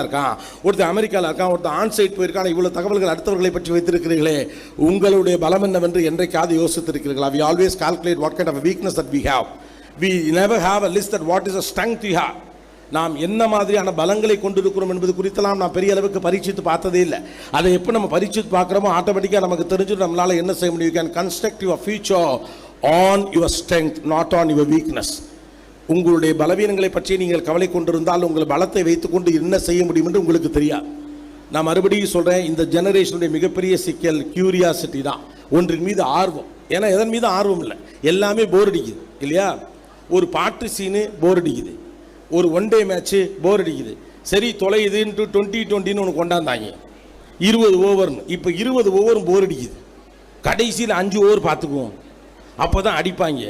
இருக்கான் ஒருத்தர் அமெரிக்காவில் இருக்கான் ஒருத்தர் ஆன்சைட் போயிருக்கான் இவ்வளவு தகவல்கள் அடுத்தவர்களை பற்றி வைத்திருக்கிறீர்களே உங்களுடைய பலம் என்னவென்று என்றைக்காவது யோசித்திருக்கிறீர்களா? We always calculate what kind of weakness that we we we never have a list that what is a a you we நாம் என்ன மாதிரியான பலங்களை கொண்டிருக்கிறோம் என்பது குறித்தெல்லாம் நான் பெரிய அளவுக்கு பரீட்சித்து பார்த்ததே இல்லை. அதை எப்போ நம்ம பரீட்சித்து பார்க்குறோமோ ஆட்டோமேட்டிக்காக நமக்கு தெரிஞ்சு நம்மளால என்ன செய்ய முடியும். Can construct your future on your strength not on your weakness உங்களுடைய பலவீனங்களை பற்றி நீங்கள் கவலை கொண்டிருந்தால் உங்கள் பலத்தை வைத்துக்கொண்டு என்ன செய்ய முடியும் என்று உங்களுக்கு தெரியாது. நான் மறுபடியும் சொல்கிறேன் இந்த ஜெனரேஷனுடைய மிகப்பெரிய சிக்கல் கியூரியாசிட்டி தான். ஒன்றின் மீது ஆர்வம். ஏன்னா எதன் மீது ஆர்வம் இல்லை? எல்லாமே போர் அடிக்குது இல்லையா? ஒரு பாட்டு சீனு போர் அடிக்குது. ஒரு ஒன் டே மேட்ச்சு போர் அடிக்குது. சரி தொலையுதுன்ட்டு டுவெண்ட்டி டுவெண்ட்டின்னு ஒன்று கொண்டாந்தாங்க. இருபது ஓவர்னு இப்போ இருபது ஓவரும் போர் அடிக்குது. கடைசியில் அஞ்சு ஓவர் பார்த்துக்குவோம். அப்போ தான் அடிப்பாங்க.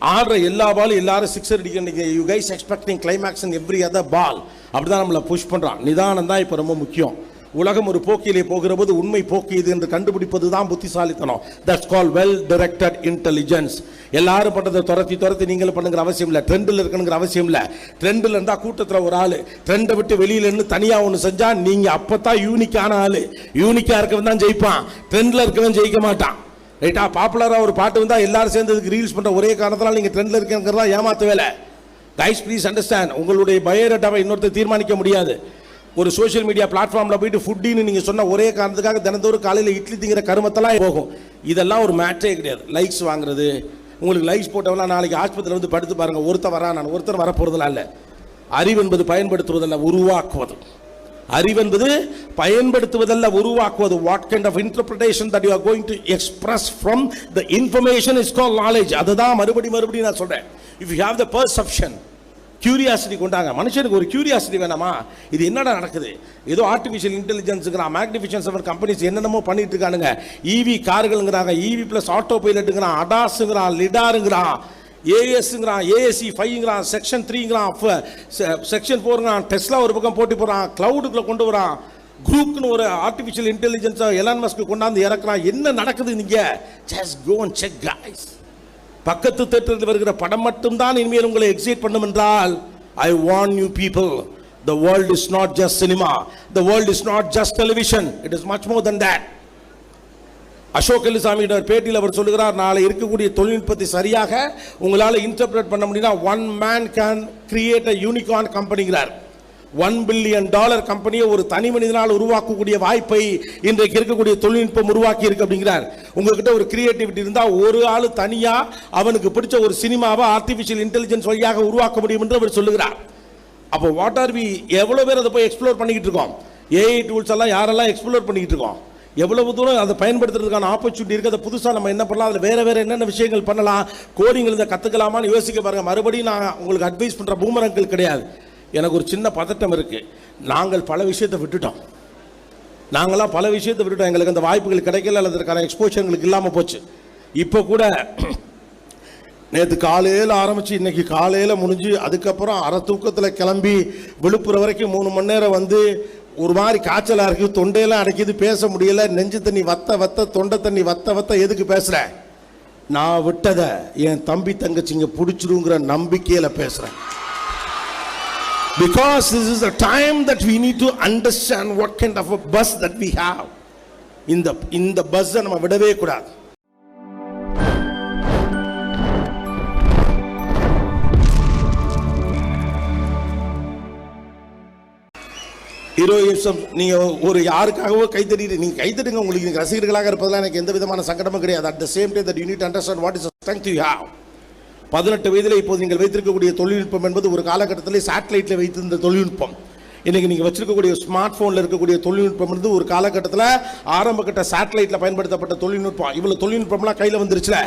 ஆடுற எல்லா பாலும் எல்லாரும் சிக்ஸர் அடிக்க you guys expecting climax in every other ball அப்படி தான் நம்மளை புஷ் பண்ணுறான் நிதானம் தான் இப்போ ரொம்ப முக்கியம். உலகம் ஒரு போக்கிலே போகிற போது உண்மை போக்கு இது என்று கண்டுபிடிப்பது தான் புத்திசாலித்தனம். That's call well directed intelligence எல்லாரும் பண்ணுறதை துரத்தி துரத்தி நீங்களும் பண்ணுங்கிற அவசியம் இல்லை. ட்ரெண்டில் இருக்கணுங்கிற அவசியம் இல்லை. ட்ரெண்டில் இருந்தால் கூட்டத்தில் ஒரு ஆள். ட்ரெண்டை விட்டு வெளியில இருந்து தனியாக ஒன்று செஞ்சால் நீங்கள் அப்போ தான் யூனிக்கான ஆள். யூனிக்காக இருக்கவன் தான் ஜெயிப்பான். ட்ரெண்டில் இருக்கவன் ஜெயிக்க மாட்டான். ரைட்டா பாப்புலராக ஒரு பாட்டு வந்தால் எல்லாரும் சேர்ந்து இதுக்கு ரீல்ஸ் பண்ணுற ஒரே காரணத்தினால் நீங்கள் ட்ரெண்டில் இருக்கங்கிறதா ஏமாத்த வேலை. கைஸ் ப்ளீஸ் அண்டர்ஸ்டாண்ட் உங்களுடைய பயோடேட்டாவை இன்னொருத்தர் தீர்மானிக்க முடியாது. ஒரு சோஷியல் மீடியா பிளாட்ஃபார்மில் போயிட்டு ஃபுட்டின்னு நீங்கள் சொன்ன ஒரே காரணத்துக்காக தினந்தோறும் காலையில் இட்லி திங்கிற கருமத்தெல்லாம் போகும். இதெல்லாம் ஒரு மேட்ரே கிடையாது. லைக்ஸ் வாங்குறது உங்களுக்கு லைக்ஸ் போட்டவெல்லாம் நாளைக்கு ஆஸ்பத்திரியில் வந்து படுத்து பாருங்கள் ஒருத்தர் வரா நான் ஒருத்தர் வர இல்லை. அறிவு என்பது பயன்படுத்துவதல்ல உருவாக்குவது அறிவென்பது பயன்படுத்துவதல்ல உருவாக்குவது. What kind of interpretation that you are going to express from the information is call knowledge அதுதான் மறுபடி மறுபடியும் நான் சொல்றேன். If you have the perception curiosity கொண்டாங்க. மனுஷனுக்கு ஒரு கியூரியாசிட்டி வேணாமா? இது என்னடா நடக்குது? ஏதோ ஆர்டிஃபிஷியல் இன்டெலிஜென்ஸுங்கிறான் மேக்னிஃபிஷன் செவன் கம்பெனிஸ் என்னென்னமோ பண்ணிட்டு இருக்கானுங்க. இவி கார்களுங்கிறாங்க இவி ப்ளஸ் ஆட்டோ பைலட்டுங்கிறான் அடாஸுங்கிறான் லிடாருங்கிறான் ஏஎஸ்ங்கிறான் ஏஎஸ்சி ஃபைவ்ங்கிறான் செக்ஷன் த்ரீங்கிறான் செக்ஷன் ஃபோருங்கிறான் டெஸ்லா ஒரு பக்கம் போட்டி போகிறான் க்ளவுடுக்குள்ளே கொண்டு வரான் குரூப்னு ஒரு ஆர்டிஃபிஷியல் இன்டெலிஜென்ஸை எலான் மஸ்க்கு கொண்டாந்து இறக்குறான். என்ன நடக்குது நீங்கள் just go and check guys பக்கத்து தேட்டரில் வருகிற படம் மட்டும்தான் இனிமேல் உங்களை எக்ஸைட் பண்ணும் என்றால் I want you people the world is not just cinema the world is not just television it is much more than that Ashok எல்லுசாமியோட பேட்டியில் அவர் சொல்லுகிறார் நாளை இருக்கக்கூடிய தொழில்நுட்பத்தை சரியாக உங்களால் இன்டர்பிரேட் பண்ண முடியும்னா one man can create a unicorn கம்பெனிங்கிறார் one billion dollar கம்பெனியை ஒரு தனி மனிதனால் உருவாக்கக்கூடிய வாய்ப்பை இன்றைக்கு இருக்கக்கூடிய தொழில்நுட்பம் உருவாக்கி இருக்கு அப்படிங்கிறார். உங்ககிட்ட ஒரு கிரியேட்டிவிட்டி இருந்தால் ஒரு ஆள் தனியா அவனுக்கு பிடிச்ச ஒரு சினிமாவை ஆர்டிஃபிஷியல் இன்டெலிஜென்ஸ் வழியாக உருவாக்க முடியும் என்று அவர் சொல்லுகிறார். அப்போ வாட் ஆர் வி எவ்வளோ பேர் அதை போய் எக்ஸ்ப்ளோர் பண்ணிக்கிட்டு இருக்கோம்? ஏஐ டூல்ஸ் எல்லாம் யாரெல்லாம் எக்ஸ்ப்ளோர் பண்ணிக்கிட்டு இருக்கோம்? எவ்வளவு தூரம் அதை பயன்படுத்துறதுக்கான ஆப்பர்ச்சுனிட்டி இருக்குது அதை புதுசாக நம்ம என்ன பண்ணலாம் அதில் வேறு வேறு என்னென்ன விஷயங்கள் பண்ணலாம் கோடிங் இதை கற்றுக்கலாமான்னு யோசிக்க பாருங்கள் மறுபடியும் நான் உங்களுக்கு அட்வைஸ் பண்ணுற பூமரங்கள் கிடையாது. எனக்கு ஒரு சின்ன பதட்டம் இருக்குது நாங்கள் பல விஷயத்தை விட்டுட்டோம். நாங்களாம் பல விஷயத்தை விட்டுட்டோம். எங்களுக்கு அந்த வாய்ப்புகள் கிடைக்கல அல்லது அதற்கான எக்ஸ்போஷர் எங்களுக்கு இல்லாமல் போச்சு. இப்போ கூட நேற்று காலையில் ஆரம்பித்து இன்னைக்கு காலையில் முடிஞ்சு அதுக்கப்புறம் அரை தூக்கத்தில் கிளம்பி விழுப்புரம் வரைக்கும் மூணு மணி நேரம் வந்து ஒரு மாதிரி காய்ச்சலாக இருக்குது தொண்டையெல்லாம் அடைக்கிது பேச முடியல நெஞ்சு தண்ணி வத்த வத்த தொண்டை தண்ணி வத்த வத்த எதுக்கு பேசுகிறேன் நான் விட்டதை என் தம்பி தங்கச்சிங்க பிடிச்சிருங்கிற நம்பிக்கையில் பேசுகிறேன் because this is a time that we need to understand what kind of a bus that we have இந்த இந்த பஸ்ஸை நம்ம விடவே கூடாது. ஹீரோயிசம் நீங்கள் ஒரு யாருக்காகவோ கைத்தட்டி நீங்கள் கைத்தட்டுங்க உங்களுக்கு நீங்கள் ரசிகர்களாக இருப்பதெல்லாம் எனக்கு எந்த விதமான சங்கடமும் கிடையாது. At the same day that you need understand what is strength you have பதினெட்டு வயதில் இப்போது நீங்கள் வைத்திருக்கக்கூடிய தொழில்நுட்பம் என்பது ஒரு காலகட்டத்தில் சேட்டலைட்டில் வைத்திருந்த தொழில்நுட்பம். இன்றைக்கி நீங்கள் வச்சுருக்கக்கூடிய ஸ்மார்ட் ஃபோனில் இருக்கக்கூடிய தொழில்நுட்பம் வந்து ஒரு காலகட்டத்தில் ஆரம்ப கட்ட சேட்டலைட்டில் பயன்படுத்தப்பட்ட தொழில்நுட்பம். இவ்வளோ தொழில்நுட்பம்லாம் கையில் வந்துருச்சுல.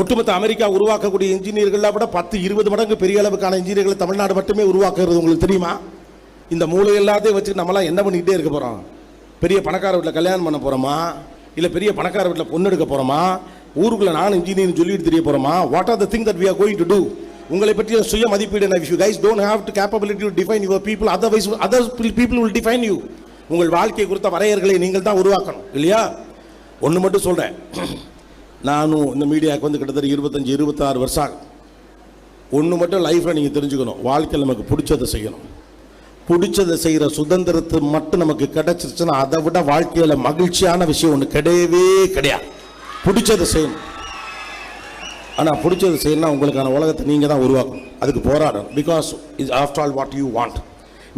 ஒட்டுமொத்த அமெரிக்கா உருவாக்கக்கூடிய இன்ஜினியர்கள்லாம் விட பத்து இருபது மடங்கு பெரிய அளவுக்கான இன்ஜினியர்களை தமிழ்நாடு மட்டுமே உருவாக்குறது உங்களுக்கு தெரியுமா? இந்த மூளை எல்லாத்தையும் வச்சு நம்மளாம் என்ன பண்ணிக்கிட்டே இருக்க போகிறோம் பெரிய பணக்கார வீட்டில் கல்யாணம் பண்ண போகிறோமா இல்லை பெரிய பணக்கார வீட்டில் பொண்ணு எடுக்க போகிறோமா ஊருக்குள்ள நான் இன்ஜினியர் சொல்லிட்டு தெரிய போகிறோமா what are the thing that we are going to do உங்களை பற்றிய சுய மதிப்பீடு என்ன you guys don't have to capability to define your people otherwise other people will define you உங்கள் வாழ்க்கை குறித்த வரையறைகளை நீங்கள் தான் உருவாக்கணும் இல்லையா? ஒன்று மட்டும் சொல்கிறேன் நானும் இந்த மீடியாவுக்கு வந்து கிட்டத்தட்ட இருபத்தஞ்சி இருபத்தாறு வருஷம் ஒன்று மட்டும் லைஃப்பில் நீங்கள் தெரிஞ்சுக்கணும். வாழ்க்கையில் நமக்கு பிடிச்சதை செய்யணும். பிடிச்சதை செய்கிற சுதந்திரத்தை மட்டும் நமக்கு கிடைச்சிருச்சுன்னா அதை விட வாழ்க்கையில் மகிழ்ச்சியான விஷயம் ஒன்று கிடையவே கிடையாது. பிடிச்சதை செய்யணும். ஆனால் பிடிச்சதை செய்யணும்னா உங்களுக்கான உலகத்தை நீங்கள் தான் உருவாக்கணும். அதுக்கு போராடணும். Because is after all what you want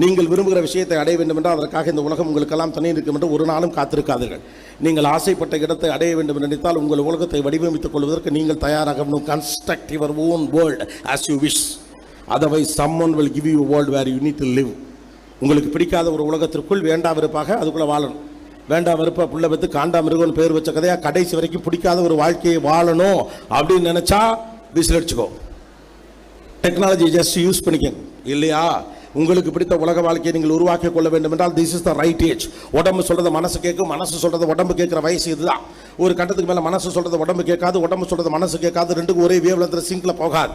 நீங்கள் விரும்புகிற விஷயத்தை அடைய வேண்டும் என்றால் அதற்காக இந்த உலகம் உங்களுக்கெல்லாம் தனி இருக்கும் என்று ஒரு நாளும் காத்திருக்காதீர்கள். நீங்கள் ஆசைப்பட்ட இடத்தை அடைய வேண்டும் என்று நினைத்தால் உங்கள் உலகத்தை வடிவமைத்துக் கொள்வதற்கு நீங்கள் தயாராக construct your own world as you wish otherwise someone will give you world where you need to live உங்களுக்கு பிடிக்காத ஒரு உலகத்திற்குள் வேண்டா வெறுப்பாக அதுக்குள்ளே வாழணும். வேண்டாம் வெறுப்பா புள்ள பத்து காண்டா மிருகம்னு பேர் வச்ச கதையாக கடைசி வரைக்கும் பிடிக்காத ஒரு வாழ்க்கையை வாழணும் அப்படின்னு நினச்சா விசில் அடிச்சுக்கோ டெக்னாலஜி ஜஸ்ட் யூஸ் பண்ணிக்கங்க இல்லையா? உங்களுக்கு பிடித்த உலக வாழ்க்கையை நீங்கள் உருவாக்கி கொள்ள வேண்டும் என்றால் this is the right age உடம்பு சொல்கிறத மனசு கேட்கும் மனசு சொல்கிறது உடம்பு கேட்குற வயசு இதுதான். ஒரு கட்டத்துக்கு மேலே மனசு சொல்கிறது உடம்பு கேட்காது உடம்பு சொல்கிறது மனசு கேட்காது ரெண்டுக்கும் ஒரே வேவ்ல சிங்கில் போகாது.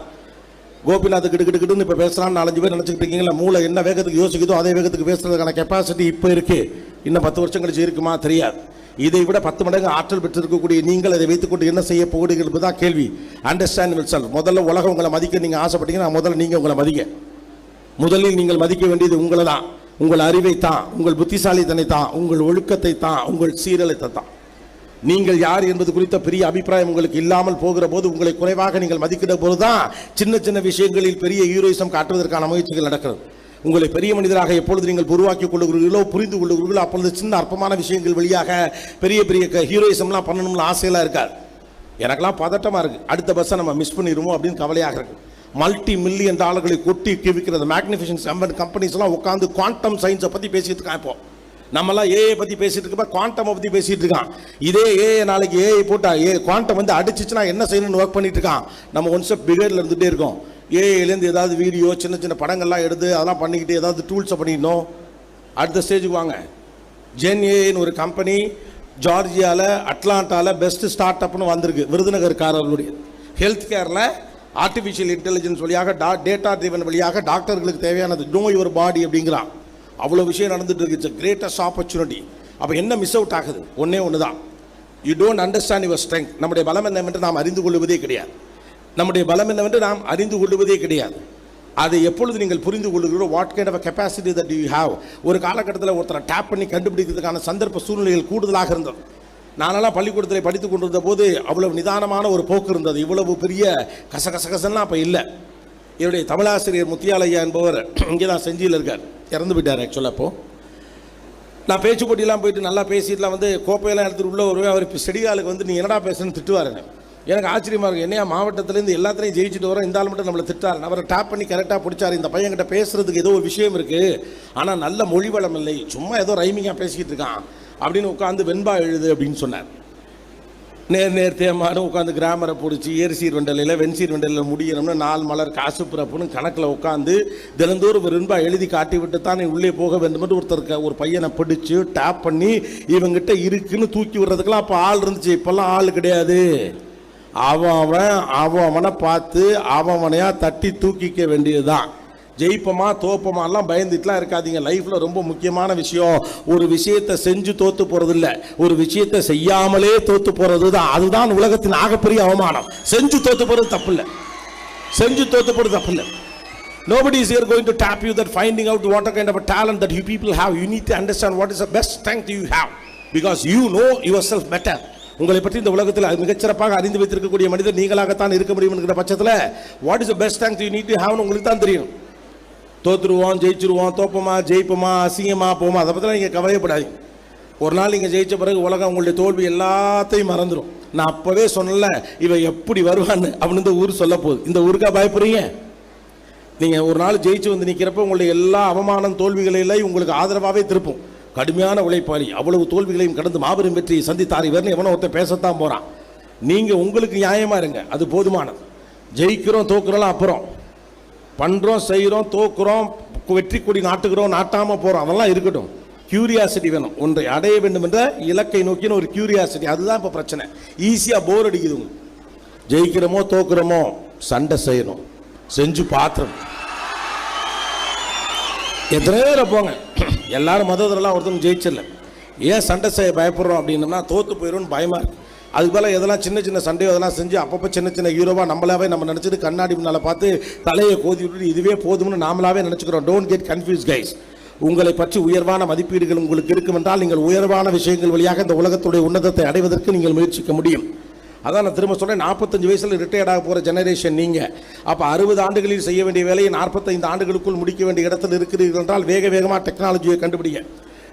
கோபிநாத் கிட்டு கிட்டு கிடுன்னு இப்போ பேசுகிறான்னு நாலஞ்சு பேர் நினச்சிக்கிட்டு இருக்கீங்களா மூளை என்ன வேகத்துக்கு யோசிக்குதோ அதே வேகத்துக்கு பேசுறதுக்கான கெப்பாசிட்டி இப்போ இருக்கு. இன்னும் பத்து வருஷம் கழிச்சு இருக்குமா? தெரியாது. இதை விட பத்து மடங்கு ஆற்றல் பெற்றிருக்கக்கூடிய நீங்கள் அதை வைத்துக்கொண்டு என்ன செய்ய போகிறீர்கள் என்பதுதான் கேள்வி. அண்டர்ஸ்டாண்ட் வில் முதல்ல உலகம் உங்களை மதிக்க நீங்கள் ஆசைப்பட்டீங்கன்னா முதல்ல நீங்கள் உங்களை மதிக்க முதலில் நீங்கள் மதிக்க வேண்டியது உங்களை தான் உங்கள் அறிவை தான் உங்கள் புத்திசாலித்தனை தான் உங்கள் ஒழுக்கத்தை தான் உங்கள் சீரழத்தை தான் நீங்கள் யார் என்பது குறித்த பெரிய அபிப்பிராயம் உங்களுக்கு இல்லாமல் போகிற போது உங்களை குறைவாக நீங்கள் மதிக்கிற போதுதான் சின்ன சின்ன விஷயங்களில் பெரிய ஹீரோயிசம் காட்டுவதற்கான முயற்சிகள் நடக்கிறது. உங்களை பெரிய மனிதராக எப்பொழுது நீங்கள் உருவாக்கிக் கொள்ளுகிறீர்களோ புரிந்து கொள்ளுகிறீர்களோ அப்பொழுது சின்ன அற்பமான விஷயங்கள் வழியாக பெரிய பெரிய ஹீரோயிசம்லாம் பண்ணணும்னு ஆசையெல்லாம் இருக்காது. எனக்கெல்லாம் பதட்டமாக இருக்குது அடுத்த பஸ்ஸை நம்ம மிஸ் பண்ணிடுவோம் அப்படின்னு கவலையாக இருக்கு. மல்டி மில்லியன் டாலர்களை கொட்டி குவிக்கிற மேக்னிஃபிஷன் கம்பெனிஸ் கம்பெனிஸ்லாம் உட்காந்து குவாண்டம் சயின்ஸை பற்றி பேசிட்டு இருக்கான் இப்போ. நம்மலாம் ஏஐ பற்றி பேசிட்டு இருக்கப்ப குவாண்டம் பற்றி பேசிட்டு இருக்கான். இதே ஏஐ நாளைக்கு ஏஐ போட்டா ஏ குவாண்டம் வந்து அடிச்சிச்சுன்னா என்ன செய்யணும்னு ஒர்க் பண்ணிட்டு இருக்கான். நம்ம ஒன் ஸ்டெப் பிகர்ல இருந்துகிட்டே இருக்கோம். ஏஐலேருந்து ஏதாவது வீடியோ சின்ன சின்ன படங்கள்லாம் எடுத்து அதெல்லாம் பண்ணிக்கிட்டு ஏதாவது டூல்ஸை பண்ணிடணும். அடுத்த ஸ்டேஜுக்கு வாங்க. ஜென்ஏன்னு ஒரு கம்பெனி ஜார்ஜியாவில் அட்லாண்டாவில் பெஸ்ட் ஸ்டார்ட் அப்னு வந்திருக்கு. விருதுநகர்காரர்களுடைய ஹெல்த் கேரில் ஆர்டிஃபிஷியல் இன்டெலிஜென்ஸ் வழியாக டா டேட்டா ட்ரிவன் வழியாக டாக்டர்களுக்கு தேவையானது. நோ யுவர் பாடி அப்படிங்கிறான். அவ்வளோ விஷயம் நடந்துட்டு இருக்கு. இட்ஸ் கிரேட்டஸ்ட் ஆப்பர்ச்சுனிட்டி அப்போ என்ன மிஸ் அவுட் ஆகுது? ஒன்றே ஒன்று தான் you don't understand your strength நம்முடைய பலம் என்னவென்று நாம் அறிந்து கொள்வதே கிடையாது. நம்முடைய பலம் என்னவென்று நாம் அறிந்து கொள்வதே கிடையாது. அதை எப்பொழுது நீங்கள் புரிந்து கொள்கிறீர்களோ what kind of capacity that you have ஒரு காலகட்டத்தில் ஒருத்தரை டேப் பண்ணி கண்டுபிடிக்கிறதுக்கான சந்தர்ப்ப சூழ்நிலைகள் கூடுதலாக இருந்தது. நானெல்லாம் பள்ளிக்கூடத்தில் படித்து கொண்டிருந்த போது அவ்வளவு நிதானமான ஒரு போக்கு இருந்தது. இவ்வளவு பெரிய கசகசகசன்லாம் அப்போ இல்லை. என்னுடைய தமிழாசிரியர் முத்தியாலயா என்பவர் இங்கே தான் செஞ்சியில் இருக்கார். இறந்து போயிட்டார் ஆக்சுவலாக அப்போது நான் பேச்சு போட்டிலாம் போயிட்டு நல்லா பேசிட்டுலாம் வந்து கோப்பையெல்லாம் எடுத்துகிட்டு உள்ள வருவேன். அவர் இப்போ செடிகாலுக்கு வந்து நீ என்னடா பேசுன்னு திட்டுவார். எனக்கு ஆச்சரியமாக இருக்கும் என்னையா மாவட்டத்திலேருந்து எல்லாத்துலையும் ஜெயிச்சுட்டு வரோம் இந்த ஆள் மட்டும் நம்மளை திட்டார். அவரை டேப் பண்ணி கரெக்டாக பிடிச்சார். இந்த பையன்கிட்ட பேசுறதுக்கு ஏதோ ஒரு விஷயம் இருக்குது ஆனால் நல்ல மொழி வளம் இல்லை. சும்மா ஏதோ ரைமிங்காக பேசிக்கிட்டு இருக்கான். அப்படின்னு உட்காந்து வெண்பா எழுது அப்படின்னு சொன்னார். நேர் நேர் தேமாரும் உட்காந்து கிராமரை பிடிச்சி ஏரிசீர் வெண்டலையில் வெண்சீர் வெண்டலையில் முடியணும்னு நாலு மலர் காசு பிறப்புன்னு கணக்கில் உட்காந்து தினந்தோறும் ஒரு எழுதி காட்டி விட்டு தான் நீ உள்ளே போக வேண்டும் என்று ஒரு பையனை பிடிச்சு டேப் பண்ணி இவங்கிட்ட இருக்குன்னு தூக்கி விடுறதுக்கெல்லாம் அப்போ ஆள் இருந்துச்சு. இப்போல்லாம் ஆள் கிடையாது. அவன் அவன் அவன் அவனை பார்த்து அவன் தட்டி தூக்கிக்க வேண்டியதுதான். ஜெயிப்போமா தோப்போமா எல்லாம் பயந்துட்டுலாம் இருக்காதீங்க. லைஃப்பில் ரொம்ப முக்கியமான விஷயம். ஒரு விஷயத்தை செஞ்சு தோத்து போகிறது இல்லை ஒரு விஷயத்தை செய்யாமலே தோத்து போகிறது தான் அதுதான் உலகத்தின் ஆகப்பெரிய அவமானம். செஞ்சு தோத்து போகிறது தப்பு இல்லை செஞ்சு தோத்து போகிறது தப்பு இல்லை Nobody is here going to tap you that finding out what kind of a talent that you people have. You need to understand what is the best strength you have. Because you know yourself better. உங்களை பற்றி இந்த உலகத்தில் மிகச்சிறப்பாக அறிந்து வைத்திருக்கக்கூடிய மனிதர் நீங்களாகத்தான் இருக்க முடியும் என்கிற பட்சத்தில் what is the best strength you need to have உங்களுக்கு தான் தெரியும். தோத்துருவோம் ஜெயிச்சிருவோம் தோப்போமா ஜெயிப்போமா அசிங்கமா போமா அதை பற்றிலாம் நீங்கள் கவலையப்படாதீங்க. ஒரு நாள் நீங்கள் ஜெயித்த பிறகு உலகம் உங்களுடைய தோல்வி எல்லாத்தையும் மறந்துடும் நான் அப்போவே சொன்னல இவன் எப்படி வருவான்னு அப்படின்னு இந்த ஊர் சொல்ல போகுது. இந்த ஊருக்கா பயப்படுறீங்க? நீங்கள் ஒரு நாள் ஜெயிச்சு வந்து நிற்கிறப்ப உங்களுடைய எல்லா அவமானம் தோல்விகளில் உங்களுக்கு ஆதரவாகவே திருப்பும். கடுமையான உழைப்பாளி அவ்வளவு தோல்விகளையும் கடந்து மாபெரும் வெற்றியை சந்தித்தார் இவர்னு எவனோ ஒருத்தர் பேசத்தான் போகிறான் நீங்கள் உங்களுக்கு நியாயமாக இருங்க அது போதுமானது. ஜெயிக்கிறோம் தோக்குறோம் அப்புறம். பண்ணுறோம் செய்கிறோம் தோக்குறோம் வெற்றி கொடி நாட்டுகிறோம் நாட்டாமல் போகிறோம் அதெல்லாம் இருக்கட்டும். கியூரியாசிட்டி வேணும். ஒன்றை அடைய வேண்டும் என்ற இலக்கை நோக்கின ஒரு கியூரியாசிட்டி அதுதான் இப்போ பிரச்சனை. ஈஸியாக போர் அடிக்குதுங்க. ஜெயிக்கிறோமோ தோக்குறோமோ சண்டை செய்யணும். செஞ்சு பாத்திரம் எத்தனை பேரை போங்க எல்லாரும் மதத்திலலாம் ஒருத்தரும் ஜெயிச்சிடல. ஏன் சண்டை செய்ய பயப்படுறோம் அப்படின்னம்னா தோத்து போயிடும்னு பயமாக இருக்கு. அதுக்கு மேலே எதெல்லாம் சின்ன சின்ன சண்டையோ அதெல்லாம் செஞ்சு அப்பப்போ சின்ன சின்ன ஹீரோவாக நம்மளாவே நம்ம நினச்சிட்டு கண்ணாடி முன்னால் பார்த்து தலையை கோதி விட்டு இதுவே போதும்னு நாமளாவே நினச்சிக்கிறோம். டோன்ட் கெட் கன்ஃபியூஸ் கைஸ் உங்களை பற்றி உயர்வான மதிப்பீடுகள் உங்களுக்கு இருக்கும் என்றால் நீங்கள் உயர்வான விஷயங்கள் வழியாக இந்த உலகத்துடைய உன்னதத்தை அடைவதற்கு நீங்கள் முயற்சிக்க முடியும். அதான் நான் திரும்ப சொன்னேன் நாற்பத்தஞ்சு வயசில் ரிட்டையர்ட் ஆக போகிற ஜெனரேஷன் நீங்கள் அப்போ அறுபது ஆண்டுகளில் செய்ய வேண்டிய வேலையை நாற்பத்தைந்து ஆண்டுகளுக்குள் முடிக்க வேண்டிய இடத்தில் இருக்கிறீர்கள் என்றால் வேக வேகமாக டெக்னாலஜியை கண்டுபிடிங்க.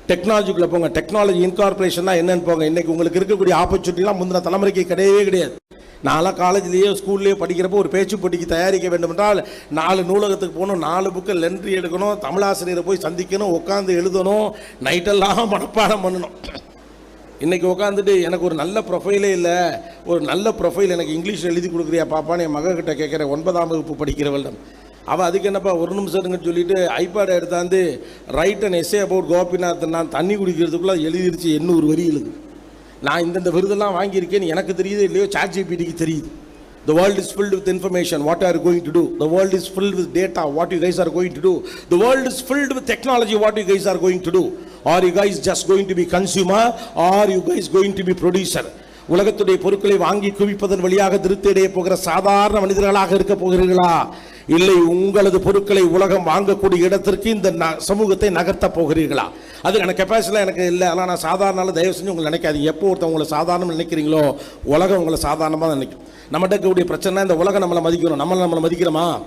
டெக்னாலஜிக்குள்ள போங்க. டெக்னாலஜி இன்கார்பரேஷன் என்னன்னு போங்க. இன்னைக்கு உங்களுக்கு இருக்கக்கூடிய ஆப்பர்ச்சுனிட்டிலாம் முந்தின தலைமுறைக்கு கிடையவே கிடையாது. நான்லாம் காலேஜ்லேயோ ஸ்கூல்லேயோ படிக்கிறப்போ ஒரு பேச்சு போட்டிக்கு தயாரிக்க வேண்டும் என்றால் நாலு நூலகத்துக்கு போகணும் நாலு புக்கு லென்ட்ரி எடுக்கணும் தமிழாசிரியரை போய் சந்திக்கணும் உட்காந்து எழுதணும் நைட்டெல்லாம் மனப்பாடம் பண்ணணும். இன்றைக்கி உட்காந்துட்டு எனக்கு ஒரு நல்ல ப்ரொஃபைலே இல்லை. ஒரு நல்ல ப்ரொஃபைல் எனக்கு இங்கிலீஷில் எழுதி கொடுக்குறியா பாப்பான்னு என் மகக்கிட்ட கேட்குறேன். ஒன்பதாம் வகுப்பு படிக்கிறவள்டம் அவன் அதுக்கு என்னப்பா ஒரு நிமிஷம் சொல்லிட்டு ஐபேடை எடுத்தாந்து write and essay about Gopinath நான் தண்ணி குடிக்கிறதுக்குள்ளே எழுதிருச்சு எண்ணூறு வரிகளுக்கு நான் இந்தந்த விருதெல்லாம் வாங்கியிருக்கேன்னு எனக்கு தெரியுது இல்லையோ சாட் ஜிபிடிக்கு தெரியுது the world is filled with information what are going to do the world is filled with data what you guys are going to do the world is filled with technology what you guys are going to do are you guys just going to be consumer are you guys going to be producer உலகத்துடைய பொருட்களை வாங்கி குவிப்பதன் வழியாக திருத்தடைய போகிற சாதாரண மனிதர்களாக இருக்க போகிறீர்களா இல்லை உங்களது பொருட்களை உலகம் வாங்கக்கூடிய இடத்திற்கு இந்த ந- சமூகத்தை நகர்த்த போகிறீர்களா? அதுக்கான கெப்பாசிட்டிலாம் எனக்கு இல்லை. ஆனால் நான் சாதாரணால தயவு செஞ்சு உங்களை நினைக்காதீங்க. எப்போ ஒருத்தன் உங்களை சாதாரணம் நினைக்கிறீங்களோ உலகம் உங்களை சாதாரணமாக தான் நினைக்கும். நம்மகிட்ட இருக்கக்கூடிய பிரச்சனை இந்த உலகம் நம்மளை மதிக்கணும். நம்மளை நம்மளை மதிக்கிறோமா?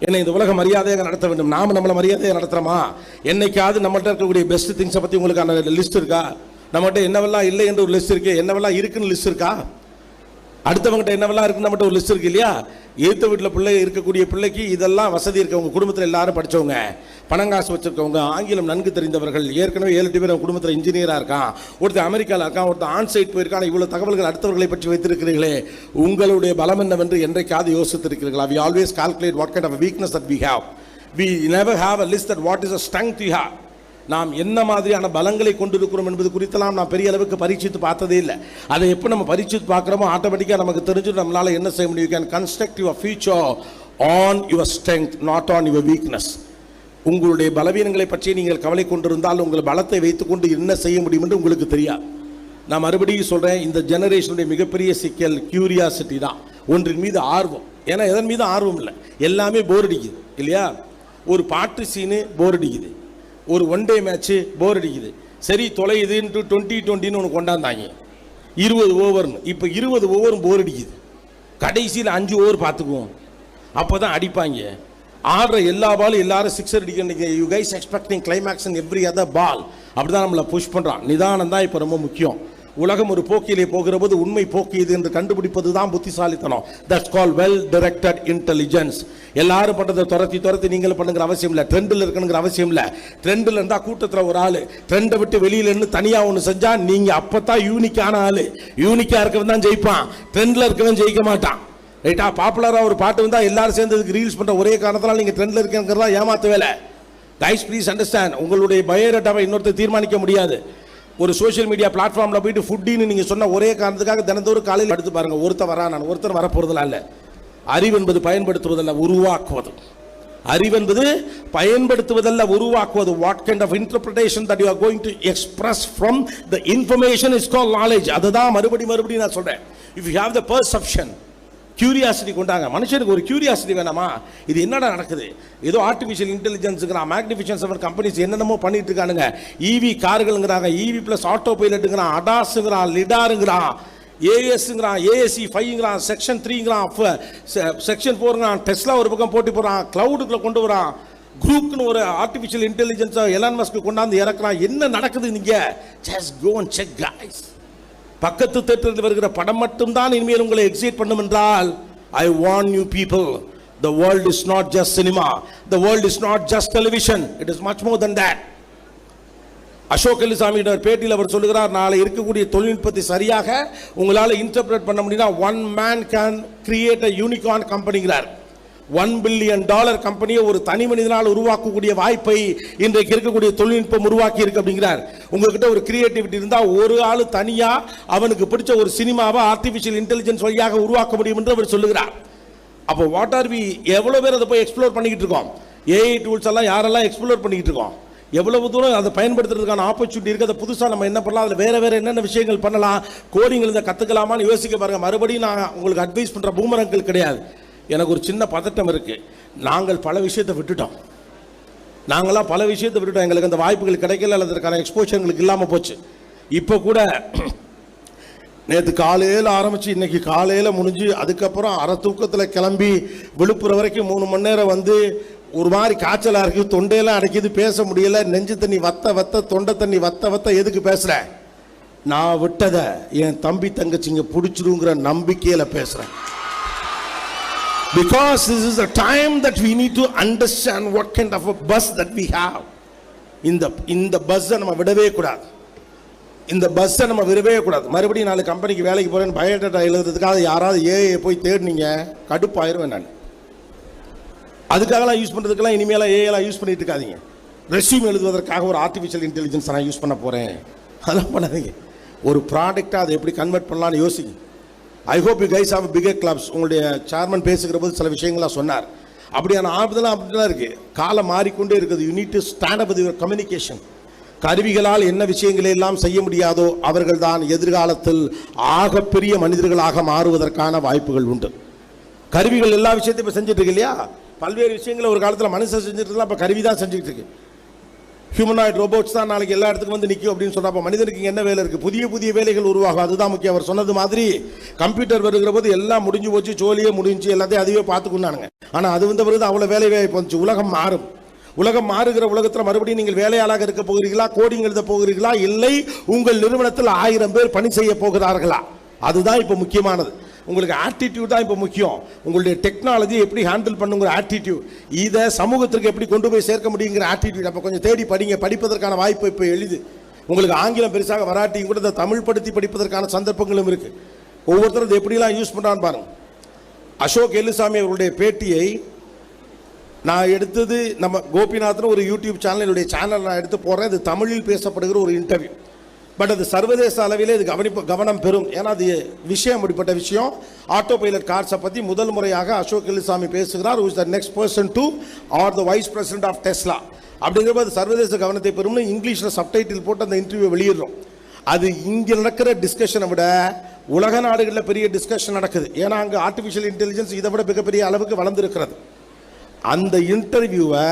என்னை இந்த உலகம் மரியாதையாக நடத்த வேண்டும். நாம் நம்மளை மரியாதையாக நடத்துகிறோமா என்னைக்காவது நம்மகிட்ட இருக்கக்கூடிய பெஸ்ட் திங்ஸை பற்றி உங்களுக்கான லிஸ்ட் இருக்கா? நம்மகிட்ட என்னவெல்லாம் இல்லை என்று ஒரு லிஸ்ட் இருக்கு என்னவெல்லாம் இருக்குன்னு லிஸ்ட் இருக்கா? அடுத்தவங்ககிட்ட என்னவெல்லாம் இருக்குன்னு நம்மகிட்ட ஒரு லிஸ்ட் இருக்கு இல்லையா? ஏத்த வீட்டில் பிள்ளை இருக்கக்கூடிய பிள்ளைக்கு இதெல்லாம் வசதி இருக்கவங்க குடும்பத்தில் எல்லாரும் படிச்சவங்க பணங்காசு வச்சுருக்கவங்க ஆங்கிலம் நன்கு தெரிந்தவர்கள் ஏற்கனவே ஏழு எட்டு பேர் குடும்பத்தில் இன்ஜினியராக இருக்கான் ஒருத்தர் அமெரிக்காவில் இருக்கான் ஒருத்தர் ஆன் சைட் போயிருக்கான் இவ்வளோ தகவல்கள் அடுத்தவர்களை பற்றி வைத்திருக்கிறீர்களே உங்களுடைய பலம் என்னவென்று என்றைக்காவது யோசித்திருக்கிறீர்களா? We always calculate what kind of weakness that we have we never have a list that what is a a you have நாம் என்ன மாதிரியான பலங்களை கொண்டிருக்கிறோம் என்பது குறித்தெல்லாம் நான் பெரிய அளவுக்கு பரீட்சித்து பார்த்ததே இல்லை. அதை எப்போ நம்ம பரீட்சித்து பார்க்குறோமோ ஆட்டோமேட்டிக்காக நமக்கு தெரிஞ்சு நம்மளால் என்ன செய்ய முடியும்? Can construct your future on your strength not on your weakness உங்களுடைய பலவீனங்களை பற்றி நீங்கள் கவலை கொண்டிருந்தால் உங்கள் பலத்தை வைத்துக்கொண்டு என்ன செய்ய முடியும் என்று உங்களுக்கு தெரியாது. நான் மறுபடியும் சொல்கிறேன் இந்த ஜெனரேஷனுடைய மிகப்பெரிய சிக்கல் கியூரியாசிட்டி தான். ஒன்றின் மீது ஆர்வம். ஏன்னா எதன் மீது ஆர்வம் இல்லை? எல்லாமே போர் அடிக்குது இல்லையா? ஒரு பாட்டு சீனு போர் அடிக்குது. ஒரு ஒன் டே மேட்ச்சு போர் அடிக்குது. சரி தொலையுதுன்ட்டு டுவெண்ட்டி டுவெண்ட்டின்னு ஒன்று கொண்டாந்தாங்க. இருபது ஓவர்னு இப்போ இருபது ஓவரும் போர் அடிக்குது. கடைசியில் அஞ்சு ஓவர் பார்த்துக்குவோம். அப்போ தான் அடிப்பாங்க. ஆடுற எல்லா பாலும் எல்லாரும் சிக்ஸர் அடிக்க you guys expecting climax every other ball அப்படி தான் நம்மளை புஷ் பண்ணுறான் நிதானம் தான் இப்போ ரொம்ப முக்கியம். உலகம் ஒரு போக்கிலே போகிற போது உண்மை போக்கு இது என்று கண்டுபிடிப்பது தான் புத்திசாலித்தனம். That's call well directed intelligence எல்லாரும் பண்ணுறதை துரத்தி துரத்தி நீங்கள் பண்ணுங்கிற அவசியம் இல்லை. ட்ரெண்டில் இருக்கணுங்கிற அவசியம் இல்லை. ட்ரெண்டில் இருந்தால் கூட்டத்தில் ஒரு ஆள். ட்ரெண்டை விட்டு வெளியில் இருந்து தனியாக ஒன்று செஞ்சால் நீங்கள் அப்போ தான் யூனிக்கான ஆள். யூனிக்காக இருக்கவன் தான் ஜெயிப்பான். ட்ரெண்டில் இருக்கவன் ஜெயிக்க மாட்டான். ரைட்டா பாப்புலராக ஒரு பாட்டு வந்தால் எல்லாரும் சேர்ந்து இதுக்கு ரீல்ஸ் பண்ணுற ஒரே காரணத்தினால் நீங்கள் ட்ரெண்டில் இருக்கங்கிறதா ஏமாற்ற வேலை கைஸ் ப்ளீஸ் அண்டர்ஸ்டாண்ட் உங்களுடைய பயோடேட்டாவை இன்னொருத்தர் தீர்மானிக்க முடியாது. ஒரு சோஷியல் மீடியா பிளாட்ஃபார்மில் போயிட்டு ஃபுட்டின்னு நீங்கள் சொன்ன ஒரே காரணத்துக்காக தினந்தோறும் காலையில் எடுத்து பாருங்கள் ஒருத்தர் வரா நான் ஒருத்தர் வர இல்லை. அறிவு என்பது பயன்படுத்துவதல்ல உருவாக்குவது. அறிவு என்பது பயன்படுத்துவதல்ல உருவாக்குவது. What kind of interpretation that you are going to express from the information is call knowledge அதுதான் மறுபடி மறுபடியும் நான் சொல்கிறேன் if you have the perception curiosity கொண்டாங்க. மனுஷனுக்கு ஒரு கியூரியாசிட்டி வேணாமா இது என்னடா நடக்குது? ஏதோ ஆர்டிஃபிஷியல் இன்டெலிஜென்ஸுங்கிறான் மேக்னிஃபிஷன் செவன் கம்பெனிஸ் என்னென்னமோ பண்ணிட்டு இருக்கானுங்க. இவி கார்கள்ங்கிறாங்க இவி ப்ளஸ் ஆட்டோ பைலட்டுங்கிறான் அடாஸுங்கிறான் லிடாருங்கிறான் ஏஎஸ்ங்கிறான் ஏஎஸ்சி ஃபைவ்ங்கிறான் செக்ஷன் த்ரீங்கிறான் செக்ஷன் ஃபோருங்கிறான் டெஸ்லா ஒரு பக்கம் போட்டி போகிறான் க்ளவுடுக்குள்ள கொண்டு வரான். குரூப்னு ஒரு ஆர்டிஃபிஷியல் இன்டெலிஜென்ஸை எலான் மஸ்க்கு கொண்டாந்து இறக்குறான். என்ன நடக்குது நீங்கள் just go and check guys பக்கத்து தேட்டரில் வருகிற படம் மட்டும்தான் இனிமேல் உங்களை எக்ஸைட் பண்ணும் என்றால் I want you people the world is not just cinema the world is not just television it is much more than that Ashok எல்லிசாமியோட பேட்டியில் அவர் சொல்லுகிறார் நாளை இருக்கக்கூடிய தொழில்நுட்பத்தை சரியாக உங்களால் இன்டர்பிரேட் பண்ண முடியும்னா one man can create a unicorn கம்பெனிங்கிறார் one billion dollar கம்பெனியை ஒரு தனி மனிதனால் உருவாக்கக்கூடிய வாய்ப்பை இன்றைக்கு இருக்கக்கூடிய தொழில்நுட்பம் உருவாக்கி இருக்கு அப்படிங்கிறார். உங்ககிட்ட ஒரு கிரியேட்டிவிட்டி இருந்தா ஒரு ஆள் தனியா அவனுக்கு பிடிச்ச ஒரு சினிமாவை ஆர்டிபிஷியல் இன்டெலிஜென்ஸ் வழியாக உருவாக்க முடியும் என்று அவர் சொல்லுகிறார். அப்போ வாட் ஆர் வி எவ்வளவு பேர் அதை போய் எக்ஸ்ப்ளோர் பண்ணிக்கிட்டு இருக்கோம்? ஏஐ டூல்ஸ் எல்லாம் யாரெல்லாம் எக்ஸ்ப்ளோர் பண்ணிக்கிட்டு இருக்கோம்? எவ்வளவு தூரம் அதை பயன்படுத்துறதுக்கான ஆப்பர்ச்சுனிட்டி இருக்குது அதை புதுசாக நம்ம என்ன பண்ணலாம் அதில் வேறு வேறு என்னென்ன விஷயங்கள் பண்ணலாம் கோடிங் இதை கற்றுக்கலாமான்னு யோசிக்க பாருங்கள் மறுபடியும் நான் உங்களுக்கு அட்வைஸ் பண்ணுற பூமரங்கள் கிடையாது. எனக்கு ஒரு சின்ன பதட்டம் இருக்குது நாங்கள் பல விஷயத்தை விட்டுட்டோம். நாங்களாம் பல விஷயத்தை விட்டுட்டோம். எங்களுக்கு அந்த வாய்ப்புகள் கிடைக்கல அல்லது அதற்கான எக்ஸ்போஷர் எங்களுக்கு இல்லாமல் போச்சு. இப்போ கூட நேற்று காலையில் ஆரம்பித்து இன்னைக்கு காலையில் முடிஞ்சு அதுக்கப்புறம் அரை தூக்கத்தில் கிளம்பி விழுப்புரம் வரைக்கும் மூணு மணி நேரம் வந்து ஒரு மாதிரி காய்ச்சலாக இருக்குது தொண்டையெல்லாம் அடைக்குது பேச முடியல. நெஞ்சு தண்ணி வத்த வத்த தொண்டை தண்ணி வத்த வத்த எதுக்கு பேசுகிறேன் நான் விட்டதை என் தம்பி தங்கச்சிங்க பிடிச்சிருங்கிற நம்பிக்கையில் பேசுகிறேன் because this is a time that we need to understand what kind of a bus that we have இந்த இந்த பஸ்ஸை நம்ம விடவே கூடாது. இந்த பஸ்ஸை நம்ம விடவே கூடாது. மறுபடியும் நாலு கம்பெனிக்கு வேலைக்கு போகிறேன்னு பயோடேட்டா எழுதுறதுக்காக யாராவது ஏஐ போய் தேடினீங்க கடுப்பாயிருவேன் நான். அதுக்காகலாம் யூஸ் பண்ணுறதுக்கெல்லாம் இனிமேலாம் ஏஐலாம் யூஸ் பண்ணிட்டு இருக்காதீங்க. ரெஸ்யூம் எழுதுவதற்காக ஒரு ஆர்டிஃபிஷியல் இன்டெலிஜென்ஸ் நான் யூஸ் பண்ண போகிறேன் அதெல்லாம் பண்ணாதீங்க. ஒரு ப்ராடக்டாக அதை எப்படி கன்வெர்ட் பண்ணலான்னு யோசிங்க. I hope you guys have figure clubs உங்களுடைய சேர்மன் பேசுகிற போது சில விஷயங்களாக சொன்னார். அப்படியான ஆபத்தெல்லாம் அப்படிலாம் இருக்குது காலம் மாறிக்கொண்டே இருக்குது. You need to stand up your communication கருவிகளால் என்ன விஷயங்களை எல்லாம் செய்ய முடியாதோ அவர்கள்தான் எதிர்காலத்தில் ஆகப்பெரிய மனிதர்களாக மாறுவதற்கான வாய்ப்புகள் உண்டு. கருவிகள் எல்லா விஷயத்தையும் இப்போ செஞ்சுட்டு இருக்கு இல்லையா? பல்வேறு விஷயங்களை ஒரு காலத்தில் மனுஷன் செஞ்சுட்டு இருந்தால் இப்போ கருவி தான் செஞ்சுக்கிட்டு இருக்கு. ஹியூமனாய்ட் ரோபோட்ஸ் தான் நாளைக்கு எல்லா இடத்துக்கும் வந்து நிற்கும் அப்படின்னு சொன்னா மனிதனுக்கு என்ன வேலை இருக்குது புதிய புதிய வேலைகள் உருவாகும். அதுதான் முக்கியம். அவர் சொன்னது மாதிரி கம்ப்யூட்டர் வருகிற போது எல்லாம் முடிஞ்சு போச்சு ஜோலியே முடிஞ்சு எல்லாத்தையும் அதுவே பார்த்துக்குன்னானுங்க ஆனால் அது வந்த பிறகு அவ்வளோ வேலை வாய்ப்பு வந்துச்சு உலகம் மாறும். உலகம் மாறுகிற உலகத்தில் மறுபடியும் நீங்கள் வேலையாளாக இருக்க போகிறீர்களா? கோடிங் எழுத போகிறீர்களா? இல்லை. உங்கள் நிறுவனத்தில் ஆயிரம் பேர் பணி செய்ய போகிறார்களா? அதுதான் இப்போ முக்கியமானது. உங்களுக்கு ஆட்டிடியூட் தான் இப்போ முக்கியம். உங்களுடைய டெக்னாலஜி எப்படி ஹேண்டில் பண்ணுங்கிற ஆட்டிடியூட் இதை சமூகத்திற்கு எப்படி கொண்டு போய் சேர்க்க முடியுங்கிற ஆட்டிடியூட் அப்போ கொஞ்சம் தேடி படிங்க. படிப்பதற்கான வாய்ப்பு இப்போ எளிது. உங்களுக்கு ஆங்கிலம் பெருசாக வராட்டியும் கூட இந்த தமிழ் படுத்தி படிப்பதற்கான சந்தர்ப்பங்களும் இருக்குது ஒவ்வொருத்தரும் இதை எப்படிலாம் யூஸ் பண்ணுறான்னு பாருங்கள் அசோக் எல்லுசாமி அவருடைய பேட்டியை நான் எடுத்தது நம்ம கோபிநாத்னு ஒரு யூடியூப் சேனல் என்னுடைய சேனல் நான் எடுத்து போடுறேன். இது தமிழில் பேசப்படுகிற ஒரு இன்டர்வியூ பட் அது சர்வதேச அளவிலே இது கவனிப்பு கவனம் பெறும். ஏன்னா அது விஷயம் அப்படிப்பட்ட விஷயம். ஆட்டோ பைலட் கார்ஸை பற்றி முதல் முறையாக அசோக் எல்லுசாமி பேசுகிறார் is the next person to are the vice president of Tesla அப்படிங்கிறப்ப அது சர்வதேச கவனத்தை பெறும்னு இங்கிலீஷில் சப்டைட்டில் போட்டு அந்த இன்டர்வியூ வெளியிடுறோம். அது இங்கே நடக்கிற டிஸ்கஷனை விட உலக நாடுகளில் பெரிய டிஸ்கஷன் நடக்குது. ஏன்னா அங்கே ஆர்டிஃபிஷியல் இன்டெலிஜென்ஸ் இதை விட மிகப்பெரிய அளவுக்கு வளர்ந்துருக்கிறது. அந்த இன்டர்வியூவை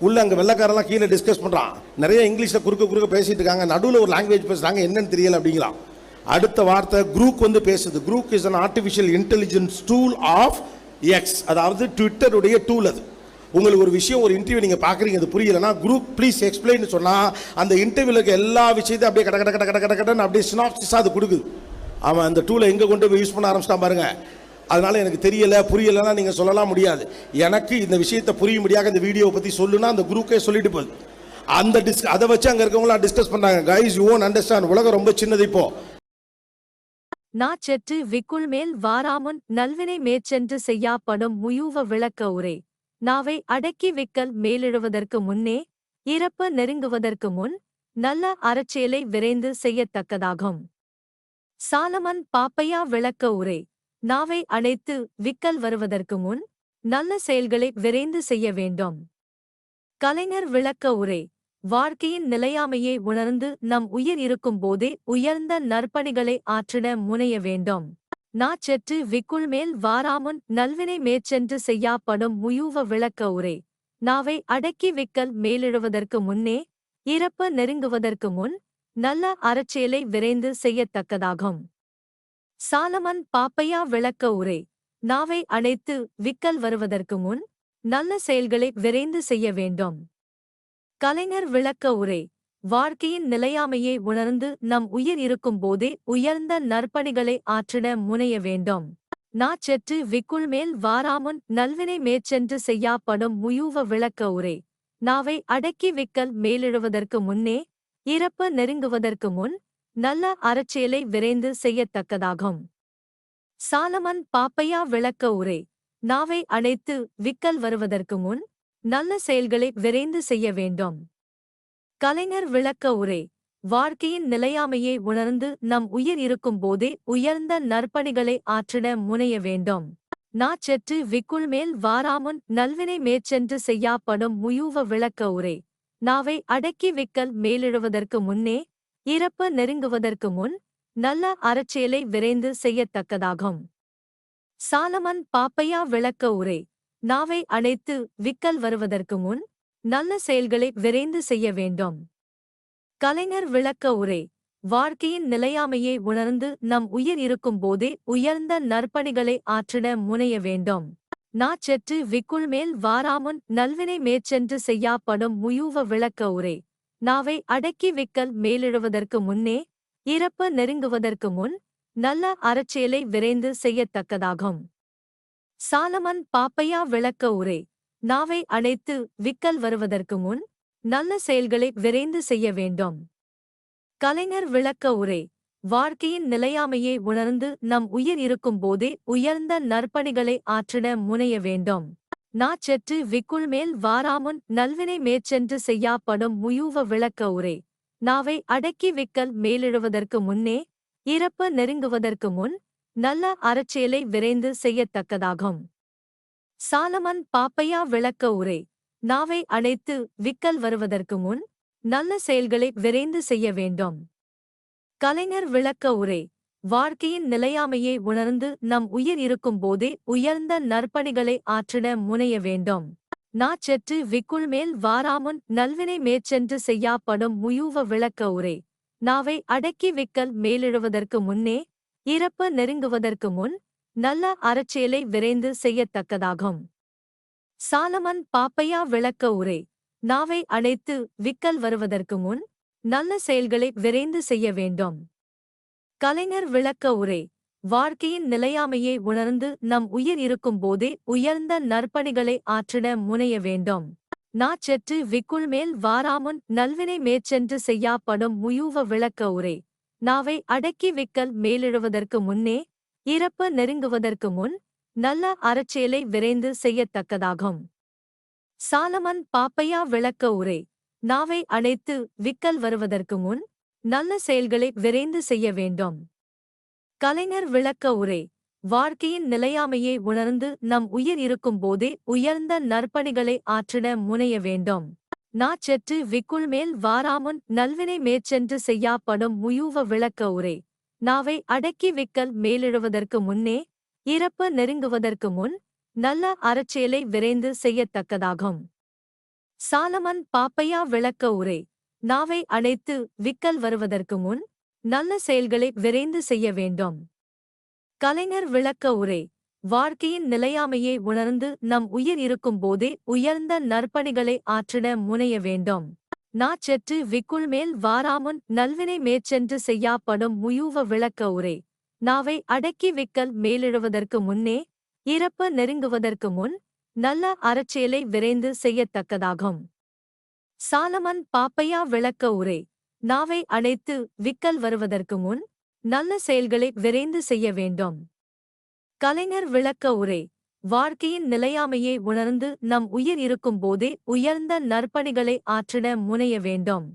உள்ள அங்கே வெள்ளக்காரெல்லாம் கீழே டிஸ்கஸ் பண்ணுறான் நிறைய இங்கிலீஷில் குறுக்க குறுக்க பேசிட்டு இருக்காங்க. நடுவில் ஒரு லாங்குவேஜ் பேசுகிறாங்க என்னன்னு தெரியல அப்படிங்களாம். அடுத்த வார்த்தை குரூக் வந்து பேசுது. Grok is an artificial intelligence tool of X அதாவது ட்விட்டருடைய டூல் அது. உங்களுக்கு ஒரு விஷயம் ஒரு இன்டர்வியூ நீங்கள் பார்க்குறீங்க. அது புரியலைன்னா குரூப் ப்ளீஸ் எக்ஸ்பிளைன் சொன்னால் அந்த இன்டர்வியூல இருக்க எல்லா விஷயத்தையும் அப்படியே கட கட கட கட கட கடன்னு அப்படியே சினாப்சிஸாக அது கொடுக்குது. அவன் அந்த டூலை எங்கே கொண்டு போய் யூஸ் பண்ண ஆரம்பிச்சிட்டான் பாருங்கள் அதனால எனக்கு தெரியல புரியலைன்னா நீங்கள் சொல்லலாம் முடியாது. எனக்கு இந்த விஷயத்தை புரியும்படியாக இந்த வீடியோவை பற்றி சொல்லுனா அந்த குரூப்பே சொல்லிட்டு போகுது. அந்த டிஸ்க அதை வச்சு அங்கே இருக்கவங்களாம் டிஸ்கஸ் பண்ணாங்க கைஸ் யூ ஓன் அண்டர்ஸ்டாண்ட் உலகம் ரொம்ப சின்னது இப்போ. நாச்செற்று விக்குள் மேல் வாராமுன் நல்வினை மேற்சென்று செய்யாப்படும் முயூவ விளக்க உரை. நாவை அடக்கி விக்கல் மேலெழுவதற்கு முன்னே இறப்பு நெருங்குவதற்கு முன் நல்ல அறச்செயலை விரைந்து செய்யத்தக்கதாகும். சாலமன் பாப்பையா விளக்க உரை. நாவை அணைத்து விக்கல் வருவதற்கு முன் நல்ல செயல்களை விரைந்து செய்ய வேண்டும். கலைஞர் விளக்க உரை வாழ்க்கையின் நிலையாமையை உணர்ந்து நம் உயிர் இருக்கும் போதே உயர்ந்த நற்பணிகளை ஆற்றிட முனைய வேண்டும். நாச்சற்று விக்குள் மேல் வாராமுன் நல்வினை மேற்சென்று செய்யாப்படும் முயூவ விளக்க உரை. நாவை அடக்கி விக்கல் மேலெழுவதற்கு முன்னே இறப்பு நெருங்குவதற்கு முன் நல்ல அறச்செயலை விரைந்து செய்யத்தக்கதாகும். சாலமன் பாப்பையா விளக்க உரை. நாவை அணைத்து விக்கல் வருவதற்கு முன் நல்ல செயல்களை விரைந்து செய்ய வேண்டும். கலைஞர் விளக்க உரை. வாழ்க்கையின் நிலையாமையை உணர்ந்து நம் உயிர் இருக்கும் போதே உயர்ந்த நற்பணிகளை ஆற்றிட முனைய வேண்டும். நாச்செற்று விக்குள் மேல் வாராமுன் நல்வினை மேற்சென்று செய்யாப்படும் முயூவ விளக்க உரை. நாவை அடக்கி விக்கல் மேலெழுவதற்கு முன்னே இறப்பு நெருங்குவதற்கு முன் நல்ல அறச்செயலை விரைந்து செய்யத்தக்கதாகும். சாலமன் பாப்பையா விளக்க உரை. நாவை அணைத்து விக்கல் வருவதற்கு முன் நல்ல செயல்களை விரைந்து செய்ய வேண்டும். கலைஞர் விளக்க உரை. வாழ்க்கையின் நிலையாமையை உணர்ந்து நம் உயிர் இருக்கும் போதே உயர்ந்த நற்பணிகளை ஆற்றிட முனைய வேண்டும். நாச்செற்று விக்குள் மேல் வாராமுன் நல்வினை மேற்சென்று செய்யாப்படும் முயூவ விளக்க உரை. நாவை அடக்கி விக்கல் மேலெழுவதற்கு முன்னே இறப்பு நெருங்குவதற்கு முன் நல்ல அறச்செயலை விரைந்து செய்யத்தக்கதாகும். சாலமன் பாப்பையா விளக்க உரை. நாவை அணைத்து விக்கல் வருவதற்கு முன் நல்ல செயல்களை விரைந்து செய்ய வேண்டும். கலைஞர் விளக்க உரை. வாழ்க்கையின் நிலையாமையை உணர்ந்து நம் உயிர் இருக்கும்போதே உயர்ந்த நற்பணிகளை ஆற்றிட முனைய வேண்டும். நாச்செற்று விக்குள் மேல் வாராமுன் நல்வினை மேற்சென்று செய்யாப்படும் முயூவ விளக்க உரை. நாவை அடக்கி விக்கல் மேலெழுவதற்கு முன்னே இறப்பு நெருங்குவதற்கு முன் நல்ல அறச்செயலை விரைந்து செய்யத்தக்கதாகும். சாலமன் பாப்பையா விளக்க உரை. நாவை அணைத்து விக்கல் வருவதற்கு முன் நல்ல செயல்களை விரைந்து செய்ய வேண்டும். கலைஞர் விளக்க உரை. வாழ்க்கையின் நிலையாமையை உணர்ந்து நம் உயிர் இருக்கும்போதே உயர்ந்த நற்பணிகளை ஆற்றிட முனைய வேண்டும். நாச்செற்று விக்குள் மேல் வாராமுன் நல்வினை மேற்சென்று செய்யாப்படும் முயூவ விளக்க உரை. நாவை அடக்கி விக்கல் மேலெழுவதற்கு முன்னே இறப்பு நெருங்குவதற்கு முன் நல்ல அறச்செயலை விரைந்து செய்யத்தக்கதாகும். சாலமன் பாப்பையா விளக்க உரை. நாவை அணைத்து விக்கல் வருவதற்கு முன் நல்ல செயல்களை விரைந்து செய்ய வேண்டும். கலைஞர் விளக்க உரை. வாழ்க்கையின் நிலையாமையை உணர்ந்து நம் உயிர் இருக்கும்போதே உயர்ந்த நற்பணிகளை ஆற்றிட முனைய வேண்டும். நாச்சற்று விக்குள் மேல் வாராமுன் நல்வினை மேற்சென்று செய்யாப்படும் முயூவ விளக்க உரை. நாவை அடக்கி விக்கல் மேலெழுவதற்கு முன்னே இறப்பு நெருங்குவதற்கு முன் நல்ல அறச்செயலை விரைந்து செய்யத்தக்கதாகும். சாலமன் பாப்பையா விளக்க உரை. நாவை அணைத்து விக்கல் வருவதற்கு முன் நல்ல செயல்களை விரைந்து செய்ய வேண்டும். கலைஞர் விளக்க உரை. வாழ்க்கையின் நிலையாமையை உணர்ந்து நம் உயிர் இருக்கும்போதே உயர்ந்த நற்பணிகளை ஆற்றிட முனைய வேண்டும். நாச்செற்று விக்குள் மேல் வாராமுன் நல்வினை மேற்சென்று செய்யாப்படும் முயூவ விளக்க உரை. நாவை அடக்கி விக்கல் மேலெழுவதற்கு முன்னே இறப்பு நெருங்குவதற்கு முன் நல்ல அறச்செயலை விரைந்து செய்யத்தக்கதாகும். சாலமன் பாப்பையா விளக்க உரை. நாவை அணைத்து விக்கல் வருவதற்கு முன் நல்ல செயல்களை விரைந்து செய்ய வேண்டும். கலைஞர் விளக்க உரை. வாழ்க்கையின் நிலையாமையை உணர்ந்து நம் உயிர் இருக்கும்போதே உயர்ந்த நற்பணிகளை ஆற்றிட முனைய வேண்டும். நாச்சற்று விக்குள் மேல் வாராமுன் நல்வினை மேற்சென்று செய்யாப்படும் முயூவ விளக்க உரை. நாவை அடக்கி விக்கல் மேலெழுவதற்கு முன்னே இறப்பு நெருங்குவதற்கு முன் நல்ல அறச்செயலை விரைந்து செய்யத்தக்கதாகும். சாலமன் பாப்பையா விளக்க உரை. நாவை அணைத்து விக்கல் வருவதற்கு முன் நல்ல செயல்களை விரைந்து செய்ய வேண்டும். கலைஞர் விளக்க உரை வாழ்க்கையின் நிலையாமையை உணர்ந்து நம் உயிர் இருக்கும்போதே உயர்ந்த நற்பணிகளை ஆற்றிட முனைய வேண்டும். நாச்சற்று விக்குள் மேல் வாராமுன் நல்வினை மேற்சென்று செய்யாப்படும் முயூவ விளக்க உரை. நாவை அடக்கி விக்கல் மேலெழுவதற்கு முன்னே இறப்பு நெருங்குவதற்கு முன் நல்ல அறச்செயலை விரைந்து செய்யத்தக்கதாகும். சாலமன் பாப்பையா விளக்க உரை. நாவை அணைத்து விக்கல் வருவதற்கு முன் நல்ல செயல்களை விரைந்து செய்ய வேண்டும். கலைஞர் விளக்க உரை. வாழ்க்கையின் நிலையாமையை உணர்ந்து நம் உயிர் இருக்கும்போதே உயர்ந்த நற்பணிகளை ஆற்றிட முனைய வேண்டும்.